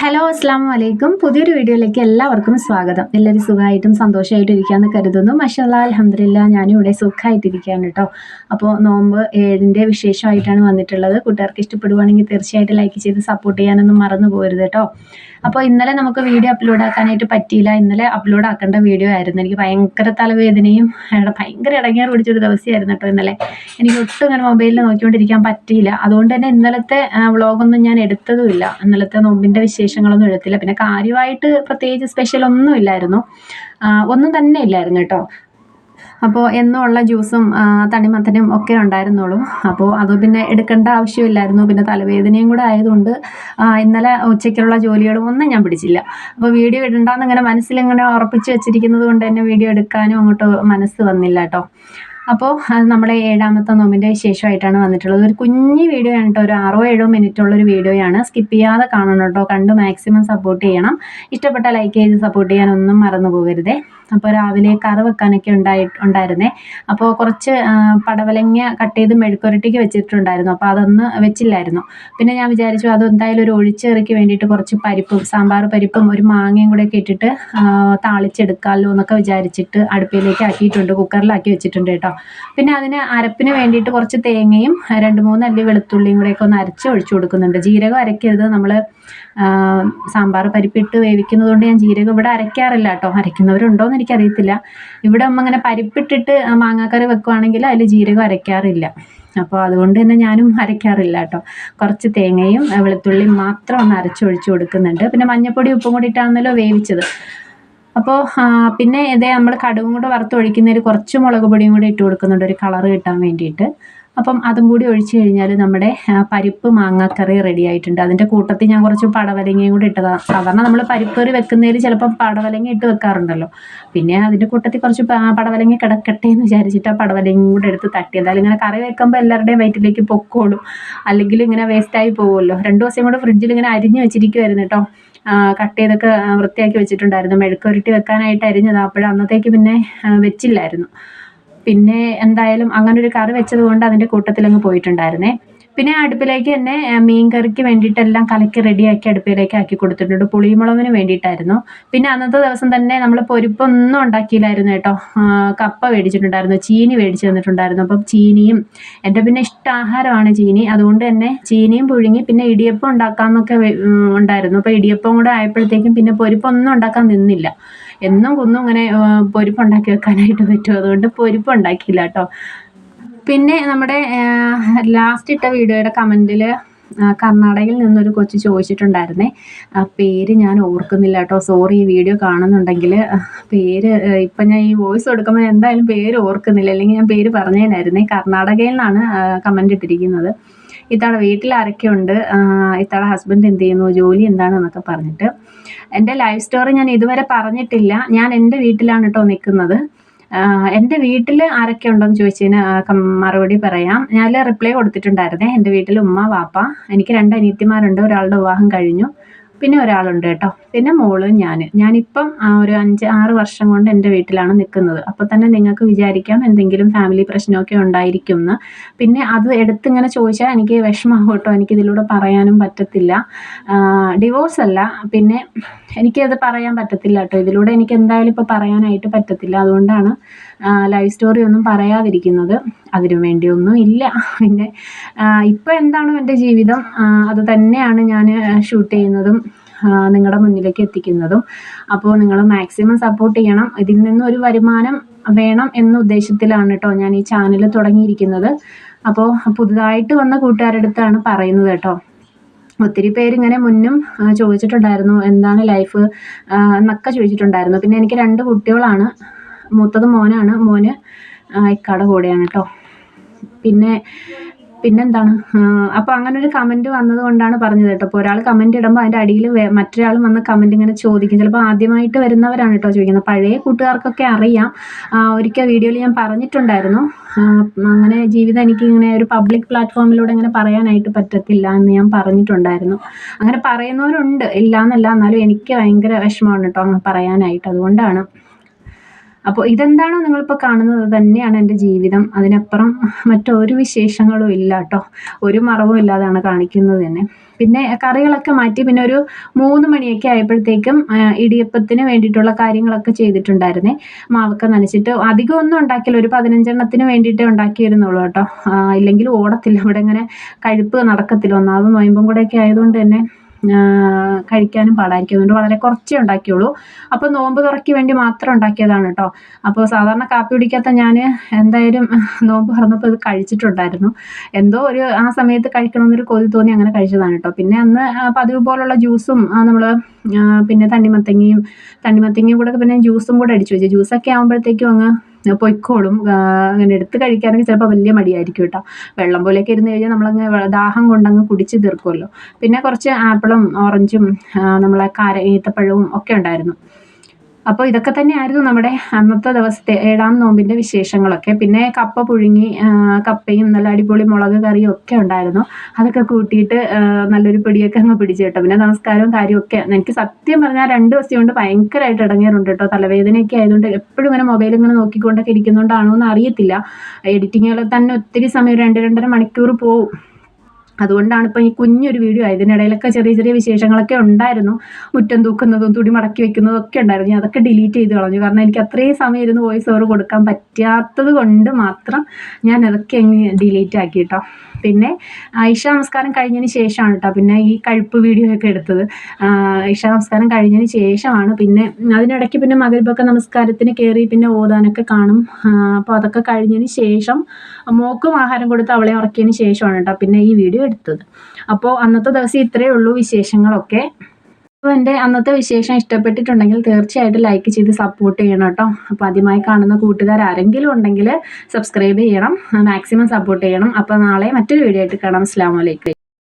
Hello അസ്സാം വലൈക്കും പുതിയൊരു വീഡിയോയിലേക്ക് എല്ലാവർക്കും സ്വാഗതം. എല്ലാവരും സുഖമായിട്ടും സന്തോഷമായിട്ടും ഇരിക്കാമെന്ന് കരുതുന്നു. മഷാല അലഹമില്ല ഞാനും ഇവിടെ സുഖമായിട്ടിരിക്കുകയാണ് കേട്ടോ. അപ്പോൾ നോമ്പ് ഏഴിന്റെ വിശേഷമായിട്ടാണ് വന്നിട്ടുള്ളത്. കൂട്ടുകാർക്ക് ഇഷ്ടപ്പെടുവാണെങ്കിൽ തീർച്ചയായിട്ടും ലൈക്ക് ചെയ്ത് സപ്പോർട്ട് ചെയ്യാനൊന്നും മറന്നു പോകരുത് കേട്ടോ. അപ്പോൾ ഇന്നലെ നമുക്ക് വീഡിയോ അപ്ലോഡ് ആക്കാനായിട്ട് പറ്റിയില്ല. ഇന്നലെ അപ്ലോഡ് ആക്കേണ്ട വീഡിയോ ആയിരുന്നു. എനിക്ക് ഭയങ്കര തലവേദനയും ഭയങ്കര ഇടങ്ങേറ് പിടിച്ചൊരു ദിവസമായിരുന്നു കേട്ടോ ഇന്നലെ. എനിക്ക് ഒട്ടും ഇങ്ങനെ മൊബൈലിൽ നോക്കിക്കൊണ്ടിരിക്കാൻ പറ്റിയില്ല. അതുകൊണ്ട് തന്നെ ഇന്നലത്തെ വ്ളോഗൊന്നും ഞാൻ എടുത്തതുമില്ല. ഇന്നലത്തെ നോമ്പിന്റെ വിശേഷങ്ങളൊന്നും എഴുത്തില്ല പിന്നെ കാര്യമായിട്ട് പ്രത്യേകിച്ച് സ്പെഷ്യൽ ഒന്നും ഇല്ലായിരുന്നു. ഒന്നും തന്നെ ഇല്ലായിരുന്നു കേട്ടോ. അപ്പോൾ എന്നുള്ള ജ്യൂസും തണിമത്തനും ഒക്കെ ഉണ്ടായിരുന്നുള്ളൂ. അപ്പോൾ അത് പിന്നെ എടുക്കേണ്ട ആവശ്യമില്ലായിരുന്നു. പിന്നെ തലവേദനയും കൂടെ ആയതുകൊണ്ട് ഇന്നലെ ഉച്ചയ്ക്കുള്ള ജോലികളും ഒന്നും ഞാൻ പിടിച്ചില്ല. അപ്പോൾ വീഡിയോ ഇടണ്ടെന്ന് ഇങ്ങനെ മനസ്സിലിങ്ങനെ ഉറപ്പിച്ച് വെച്ചിരിക്കുന്നത് കൊണ്ട് തന്നെ വീഡിയോ എടുക്കാനും അങ്ങോട്ട് മനസ്സ് വന്നില്ല കേട്ടോ. അപ്പോൾ നമ്മുടെ ഏഴാമത്തെ നോമ്പിന്റെ ശേഷമായിട്ടാണ് വന്നിട്ടുള്ളത്. ഒരു കുഞ്ഞു വീഡിയോ ആണ് കേട്ടോ. ഒരു ആറോ ഏഴോ മിനിറ്റ് ഉള്ളൊരു വീഡിയോയാണ് സ്കിപ്പ് ചെയ്യാതെ കാണണം കേട്ടോ. കണ്ട് മാക്സിമം സപ്പോർട്ട് ചെയ്യണം. ഇഷ്ടപ്പെട്ട ലൈക്ക് ചെയ്ത് സപ്പോർട്ട് ചെയ്യാനൊന്നും മറന്നു പോകരുതേ. അപ്പോൾ രാവിലെ കറി വെക്കാനൊക്കെ ഉണ്ടായി ഉണ്ടായിരുന്നേ. അപ്പോൾ കുറച്ച് പടവലങ്ങ കട്ട് ചെയ്ത് മെഴുക്കുരട്ടിക്ക് വെച്ചിട്ടുണ്ടായിരുന്നു. അപ്പോൾ അതൊന്ന് വെച്ചില്ലായിരുന്നു. പിന്നെ ഞാൻ വിചാരിച്ചു അത് എന്തായാലും ഒരു ഒഴിച്ചേറിക്ക് വേണ്ടിയിട്ട് കുറച്ച് പരിപ്പും സാമ്പാർ പരിപ്പും ഒരു മാങ്ങയും കൂടെ ഒക്കെ ഇട്ടിട്ട് താളിച്ചെടുക്കാമല്ലോ എന്നൊക്കെ വിചാരിച്ചിട്ട് അടുപ്പിലേക്ക് ആക്കിയിട്ടുണ്ട്. കുക്കറിലാക്കി വെച്ചിട്ടുണ്ട് കേട്ടോ. പിന്നെ അതിന് അരപ്പിന് വേണ്ടിയിട്ട് കുറച്ച് തേങ്ങയും രണ്ട് മൂന്ന് അല്ലി വെളുത്തുള്ളിയും കൂടെയൊക്കെ ഒന്ന് അരച്ച് ഒഴിച്ചു കൊടുക്കുന്നുണ്ട്. ജീരകം അരക്കരുത്. നമ്മൾ സാമ്പാർ പരിപ്പിട്ട് വേവിക്കുന്നത് കൊണ്ട് ഞാൻ ജീരകം ഇവിടെ അരയ്ക്കാറില്ല കേട്ടോ. അരയ്ക്കുന്നവരുണ്ടോ എന്ന് എനിക്കറിയത്തില്ല. ഇവിടെ അമ്മ ഇങ്ങനെ പരിപ്പിട്ടിട്ട് മാങ്ങാക്കറി വെക്കുവാണെങ്കിൽ അതിൽ ജീരകം അരയ്ക്കാറില്ല. അപ്പോൾ അതുകൊണ്ട് തന്നെ ഞാനും അരയ്ക്കാറില്ല കേട്ടോ. കുറച്ച് തേങ്ങയും വെളുത്തുള്ളിയും മാത്രം ഒന്ന് അരച്ചൊഴിച്ച് കൊടുക്കുന്നുണ്ട്. പിന്നെ മഞ്ഞപ്പൊടി ഉപ്പും കൂടി ഇട്ടാണല്ലോ വേവിച്ചത്. അപ്പോൾ പിന്നെ ഇതേ നമ്മൾ കടുകും കൂടെ വറുത്തൊഴിക്കുന്നതിൽ കുറച്ച് മുളക് പൊടിയും കൂടി ഇട്ട് കൊടുക്കുന്നുണ്ട്. ഒരു കളറ് കിട്ടാൻ വേണ്ടിയിട്ട്. അപ്പം അതും കൂടി ഒഴിച്ചു കഴിഞ്ഞാൽ നമ്മുടെ പരിപ്പ് മാങ്ങാക്കറി റെഡി ആയിട്ടുണ്ട്. അതിന്റെ കൂട്ടത്തിൽ ഞാൻ കുറച്ച് പടവലങ്ങയും കൂടി ഇട്ടതാണ് സാധാരണ നമ്മൾ പരിപ്പ് കറി വെക്കുന്നതിൽ ചിലപ്പം പടവലങ്ങ ഇട്ട് വെക്കാറുണ്ടല്ലോ. പിന്നെ അതിന്റെ കൂട്ടത്തിൽ കുറച്ച് പടവലങ്ങ കിടക്കട്ടെ എന്ന് വിചാരിച്ചിട്ട് ആ പടവലങ്ങയും കൂടെ എടുത്ത് തട്ടി. എന്തായാലും ഇങ്ങനെ കറി വെക്കുമ്പോൾ എല്ലാവരുടെയും വയറ്റിലേക്ക് പൊക്കോളും. അല്ലെങ്കിൽ ഇങ്ങനെ വേസ്റ്റായി പോകുമല്ലോ. രണ്ട് ദിവസം കൂടെ ഫ്രിഡ്ജിൽ ഇങ്ങനെ അരിഞ്ഞ് വെച്ചിരിക്കുമായിരുന്നു കേട്ടോ. കട്ട് ചെയ്തൊക്കെ വൃത്തിയാക്കി വെച്ചിട്ടുണ്ടായിരുന്നു. മെഴുക്കുരുട്ടി വെക്കാനായിട്ട് അരിഞ്ഞത്. അപ്പോഴന്നത്തേക്ക് പിന്നെ വെച്ചില്ലായിരുന്നു. പിന്നെ എന്തായാലും അങ്ങനെ ഒരു കറി വെച്ചത് കൊണ്ട് അതിന്റെ കൂട്ടത്തിലങ്ങ് പോയിട്ടുണ്ടായിരുന്നേ. പിന്നെ അടുപ്പിലേക്ക് തന്നെ മീൻ കറിക്ക് വേണ്ടിയിട്ടെല്ലാം കലക്കി റെഡിയാക്കി അടുപ്പിലേക്ക് ആക്കി കൊടുത്തിട്ടുണ്ട്. പുളിമുളകിന് വേണ്ടിയിട്ടായിരുന്നു. പിന്നെ അന്നത്തെ ദിവസം തന്നെ നമ്മൾ പൊരിപ്പൊന്നും ഉണ്ടാക്കിയില്ലായിരുന്നു കേട്ടോ. കപ്പ മേടിച്ചിട്ടുണ്ടായിരുന്നു ചീനി മേടിച്ചു തന്നിട്ടുണ്ടായിരുന്നു. അപ്പം ചീനിയും എന്റെ പിന്നെ ഇഷ്ടാഹാരമാണ് ചീനി. അതുകൊണ്ട് തന്നെ ചീനിയും പുഴുങ്ങി പിന്നെ ഇടിയപ്പം ഉണ്ടാക്കാമെന്നൊക്കെ ഉണ്ടായിരുന്നു. അപ്പോൾ ഇടിയപ്പം കൂടെ ആയപ്പോഴത്തേക്കും പിന്നെ പൊരിപ്പൊന്നും ഉണ്ടാക്കാൻ നിന്നില്ല. എന്നും കുന്നും ഇങ്ങനെ പൊരിപ്പുണ്ടാക്കി വെക്കാനായിട്ട് പറ്റും. അതുകൊണ്ട് പൊരിപ്പുണ്ടാക്കിയില്ല കേട്ടോ. പിന്നെ നമ്മുടെ ലാസ്റ്റ് ഇട്ട വീഡിയോയുടെ കമന്റിൽ കർണാടകയിൽ നിന്നൊരു കൊച്ചു ചോദിച്ചിട്ടുണ്ടായിരുന്നേ. പേര് ഞാൻ ഓർക്കുന്നില്ല കേട്ടോ. സോറി ഈ വീഡിയോ കാണുന്നുണ്ടെങ്കിൽ പേര് ഇപ്പം ഞാൻ ഈ വോയിസ് കൊടുക്കുമ്പോൾ എന്തായാലും പേര് ഓർക്കുന്നില്ല. അല്ലെങ്കിൽ ഞാൻ പേര് പറഞ്ഞേനായിരുന്നേ. കർണാടകയിൽ നിന്നാണ് കമന്റ് ഇട്ടിരിക്കുന്നത്. ഇത്തവണ വീട്ടിൽ ആരൊക്കെയുണ്ട്? ഇത്തവണ ഹസ്ബൻഡ് എന്ത് ചെയ്യുന്നു? ജോലി എന്താണെന്നൊക്കെ പറഞ്ഞിട്ട്. എന്റെ ലൈഫ് സ്റ്റോറി ഞാൻ ഇതുവരെ പറഞ്ഞിട്ടില്ല. ഞാൻ എന്റെ വീട്ടിലാണ് കേട്ടോ നിൽക്കുന്നത്. എന്റെ വീട്ടിൽ ആരൊക്കെ ഉണ്ടെന്ന് ചോദിച്ചതിന് മറുപടി പറയാം. ഞാൻ റിപ്ലൈ കൊടുത്തിട്ടുണ്ടായിരുന്നേ. എന്റെ വീട്ടിൽ ഉമ്മ വാപ്പ എനിക്ക് രണ്ട് അനിയത്തിമാരുണ്ട്. ഒരാളുടെ വിവാഹം കഴിഞ്ഞു. പിന്നെ ഒരാളുണ്ട് കേട്ടോ. പിന്നെ മോൾ ഞാൻ ഞാനിപ്പം ആ ഒരു അഞ്ച് ആറ് വർഷം കൊണ്ട് എന്റെ വീട്ടിലാണ് നിൽക്കുന്നത്. അപ്പോൾ തന്നെ നിങ്ങൾക്ക് വിചാരിക്കാം എന്തെങ്കിലും ഫാമിലി പ്രശ്നമൊക്കെ ഉണ്ടായിരിക്കും എന്ന്. പിന്നെ അത് എടുത്തിങ്ങനെ ചോദിച്ചാൽ എനിക്ക് വിഷമമാകും കേട്ടോ. എനിക്കിതിലൂടെ പറയാനും പറ്റത്തില്ല. ഡിവോഴ്സ് അല്ല. പിന്നെ എനിക്കത് പറയാൻ പറ്റത്തില്ല കേട്ടോ. ഇതിലൂടെ എനിക്ക് എന്തായാലും ഇപ്പോൾ പറയാനായിട്ട് പറ്റത്തില്ല. അതുകൊണ്ടാണ് ലൈഫ് സ്റ്റോറി ഒന്നും പറയാതിരിക്കുന്നത്. അതിനു വേണ്ടിയൊന്നും ഇല്ല. പിന്നെ ഇപ്പോൾ എന്താണ് എന്റെ ജീവിതം? അത് തന്നെയാണ് ഞാൻ ഷൂട്ട് ചെയ്യുന്നതും നിങ്ങളുടെ മുന്നിലേക്ക് എത്തിക്കുന്നതും. അപ്പോൾ നിങ്ങൾ മാക്സിമം സപ്പോർട്ട് ചെയ്യണം. ഇതിൽ നിന്നൊരു വരുമാനം വേണം എന്ന ഉദ്ദേശത്തിലാണ് കേട്ടോ ഞാൻ ഈ ചാനൽ തുടങ്ങിയിരിക്കുന്നത്. അപ്പോൾ പുതുതായിട്ട് വന്ന കൂട്ടുകാരുടെ അടുത്താണ് പറയുന്നത് കേട്ടോ ഒത്തിരി പേര് ഇങ്ങനെ മുന്നും ചോദിച്ചിട്ടുണ്ടായിരുന്നു എന്താണ് ലൈഫ്? എന്നൊക്കെ ചോദിച്ചിട്ടുണ്ടായിരുന്നു. പിന്നെ എനിക്ക് രണ്ട് കുട്ടികളാണ്. മൂത്തത് മോനാണ്. മോന് ഇക്കാടെ കൂടെയാണ് കേട്ടോ പിന്നെ പിന്നെന്താണ്? അപ്പോൾ അങ്ങനെ ഒരു കമന്റ് വന്നത് കൊണ്ടാണ് പറഞ്ഞത് കേട്ടോ. അപ്പോൾ ഒരാൾ കമന്റ് ഇടുമ്പോൾ അതിന്റെ അടിയിൽ മറ്റൊരാൾ വന്ന് കമന്റ് ഇങ്ങനെ ചോദിക്കും. ചിലപ്പോൾ ആദ്യമായിട്ട് വരുന്നവരാണ് കേട്ടോ ചോദിക്കുന്നത്. പഴയ കൂട്ടുകാർക്കൊക്കെ അറിയാം. ഒരിക്കൽ വീഡിയോയിൽ ഞാൻ പറഞ്ഞിട്ടുണ്ടായിരുന്നു. അങ്ങനെ ജീവിതം എനിക്ക് ഇങ്ങനെ ഒരു പബ്ലിക് പ്ലാറ്റ്ഫോമിലൂടെ ഇങ്ങനെ പറയാനായിട്ട് പറ്റത്തില്ല എന്ന് ഞാൻ പറഞ്ഞിട്ടുണ്ടായിരുന്നു. അങ്ങനെ പറയുന്നവരുണ്ട്. ഇല്ല എന്നല്ല എന്നാലും എനിക്ക് ഭയങ്കര വിഷമമാണ് കേട്ടോ അങ്ങനെ പറയാനായിട്ട്. അതുകൊണ്ടാണ്. അപ്പോൾ ഇതെന്താണോ നിങ്ങളിപ്പോൾ കാണുന്നത് തന്നെയാണ് എന്റെ ജീവിതം. അതിനപ്പുറം മറ്റൊരു വിശേഷങ്ങളും ഇല്ല കേട്ടോ. ഒരു മറവും ഇല്ലാതാണ് കാണിക്കുന്നത് തന്നെ പിന്നെ കറികളൊക്കെ മാറ്റി പിന്നെ ഒരു മൂന്ന് മണിയൊക്കെ ആയപ്പോഴത്തേക്കും ഇടിയപ്പത്തിന് വേണ്ടിയിട്ടുള്ള കാര്യങ്ങളൊക്കെ ചെയ്തിട്ടുണ്ടായിരുന്നേ. മാവൊക്കെ നനച്ചിട്ട് അധികം ഒന്നും ഉണ്ടാക്കില്ല ഒരു പതിനഞ്ചെണ്ണത്തിന് വേണ്ടിയിട്ടേ ഉണ്ടാക്കിയിരുന്നുള്ളൂ കേട്ടോ. ഇല്ലെങ്കിൽ ഓടത്തില്ല. ഇവിടെ ഇങ്ങനെ കഴുപ്പ് നടക്കത്തില്ല. ഒന്നാമത് നൊയമ്പും കൂടെയൊക്കെ ആയതുകൊണ്ട് തന്നെ കഴിക്കാനും പാടായിരിക്കും. അതുകൊണ്ട് വളരെ കുറച്ചേ ഉണ്ടാക്കിയുള്ളൂ. അപ്പോൾ നോമ്പ് തുറക്കി വേണ്ടി മാത്രം ഉണ്ടാക്കിയതാണ് കേട്ടോ. അപ്പോൾ സാധാരണ കാപ്പി കുടിക്കാത്ത ഞാൻ എന്തായാലും നോമ്പ് തുറന്നപ്പോൾ ഇത് കഴിച്ചിട്ടുണ്ടായിരുന്നു. എന്തോ ഒരു ആ സമയത്ത് കഴിക്കണമെന്നൊരു കൊതി തോന്നി അങ്ങനെ കഴിച്ചതാണ് കേട്ടോ. പിന്നെ അന്ന് പതിവ് പോലുള്ള ജ്യൂസും നമ്മൾ പിന്നെ തണ്ണിമത്തങ്ങയും തണ്ണിമത്തങ്ങയും കൂടെ പിന്നെ ജ്യൂസും കൂടെ അടിച്ചു വെച്ചു. ജ്യൂസൊക്കെ ആകുമ്പോഴത്തേക്കും അങ്ങ് പൊയ്ക്കോളും. അങ്ങനെ എടുത്ത് കഴിക്കാനൊക്കെ ചിലപ്പോൾ വലിയ മടിയായിരിക്കും കേട്ടോ. വെള്ളം പോലെയൊക്കെ ഇരുന്ന് കഴിഞ്ഞാൽ നമ്മളങ്ങ് ദാഹം കൊണ്ടങ്ങ് കുടിച്ച് തീർക്കുമല്ലോ പിന്നെ കുറച്ച് ആപ്പിളും ഓറഞ്ചും നമ്മളെ കാര ഈത്തപ്പഴവും ഒക്കെ ഉണ്ടായിരുന്നു. അപ്പോൾ ഇതൊക്കെ തന്നെയായിരുന്നു നമ്മുടെ അന്നത്തെ ദിവസത്തെ ഏഴാം നോമ്പിന്റെ വിശേഷങ്ങളൊക്കെ. പിന്നെ കപ്പ പുഴുങ്ങി കപ്പയും നല്ല അടിപൊളി മുളക് കറിയും ഒക്കെ ഉണ്ടായിരുന്നു. അതൊക്കെ കൂട്ടിയിട്ട് നല്ലൊരു പിടിയൊക്കെ അങ്ങ് പിടിച്ചു കേട്ടോ. പിന്നെ നമസ്കാരവും കാര്യമൊക്കെ എനിക്ക് സത്യം പറഞ്ഞാൽ രണ്ട് ദിവസം കൊണ്ട് ഭയങ്കരമായിട്ട് ഇടങ്ങേറുണ്ട് കേട്ടോ. തലവേദനയൊക്കെ ആയതുകൊണ്ട് എപ്പോഴും ഇങ്ങനെ മൊബൈൽ ഇങ്ങനെ നോക്കിക്കൊണ്ടൊക്കെ ഇരിക്കുന്നതുകൊണ്ടാണോ എന്ന് അറിയത്തില്ല എഡിറ്റിങ്ങിൽ തന്നെ ഒത്തിരി സമയം രണ്ട് രണ്ടര മണിക്കൂർ പോവും. അതുകൊണ്ടാണ് ഇപ്പം ഈ കുഞ്ഞൊരു വീഡിയോ ഇതിനിടയിലൊക്കെ ചെറിയ ചെറിയ വിശേഷങ്ങളൊക്കെ ഉണ്ടായിരുന്നു. മുറ്റം തൂക്കുന്നതും തുടി മടക്കി വെക്കുന്നതും ഒക്കെ ഉണ്ടായിരുന്നു. ഞാൻ അതൊക്കെ ഡിലീറ്റ് ചെയ്ത് കളഞ്ഞു. കാരണം എനിക്ക് അത്രയും സമയം ഇരുന്ന് വോയിസ് ഓവർ കൊടുക്കാൻ പറ്റാത്തത് കൊണ്ട് മാത്രം ഞാൻ അതൊക്കെ ഡിലീറ്റ് ആക്കി കേട്ടോ. പിന്നെ ഇഷ നമസ്കാരം കഴിഞ്ഞതിന് ശേഷമാണ് കേട്ടോ പിന്നെ ഈ കഴുപ്പ് വീഡിയോ ഒക്കെ എടുത്തത്. ഇഷ നമസ്കാരം കഴിഞ്ഞതിന് ശേഷമാണ് പിന്നെ അതിനിടയ്ക്ക് പിന്നെ മകരപ്പൊക്കെ നമസ്കാരത്തിന് കയറി പിന്നെ ഓതാനൊക്കെ കാണും. അപ്പോൾ അതൊക്കെ കഴിഞ്ഞതിന് ശേഷം മോക്കും ആഹാരം കൊടുത്ത് അവളെ ഉറക്കിയതിന് ശേഷമാണ് കേട്ടോ പിന്നെ ഈ വീഡിയോ എടുത്തത്. അപ്പോൾ അന്നത്തെ ദിവസം ഇത്രയേ ഉള്ളൂ വിശേഷങ്ങളൊക്കെ. അപ്പോൾ എന്റെ അന്നത്തെ വിശേഷം ഇഷ്ടപ്പെട്ടിട്ടുണ്ടെങ്കിൽ തീർച്ചയായിട്ടും ലൈക്ക് ചെയ്ത് സപ്പോർട്ട് ചെയ്യണം കേട്ടോ. അപ്പോൾ ആദ്യമായി കാണുന്ന കൂട്ടുകാർ ആരെങ്കിലും ഉണ്ടെങ്കിൽ സബ്സ്ക്രൈബ് ചെയ്യണം മാക്സിമം സപ്പോർട്ട് ചെയ്യണം. അപ്പോൾ നാളെ മറ്റൊരു വീഡിയോ ആയിട്ട് കാണാം. അസ്സാം വലൈക്കും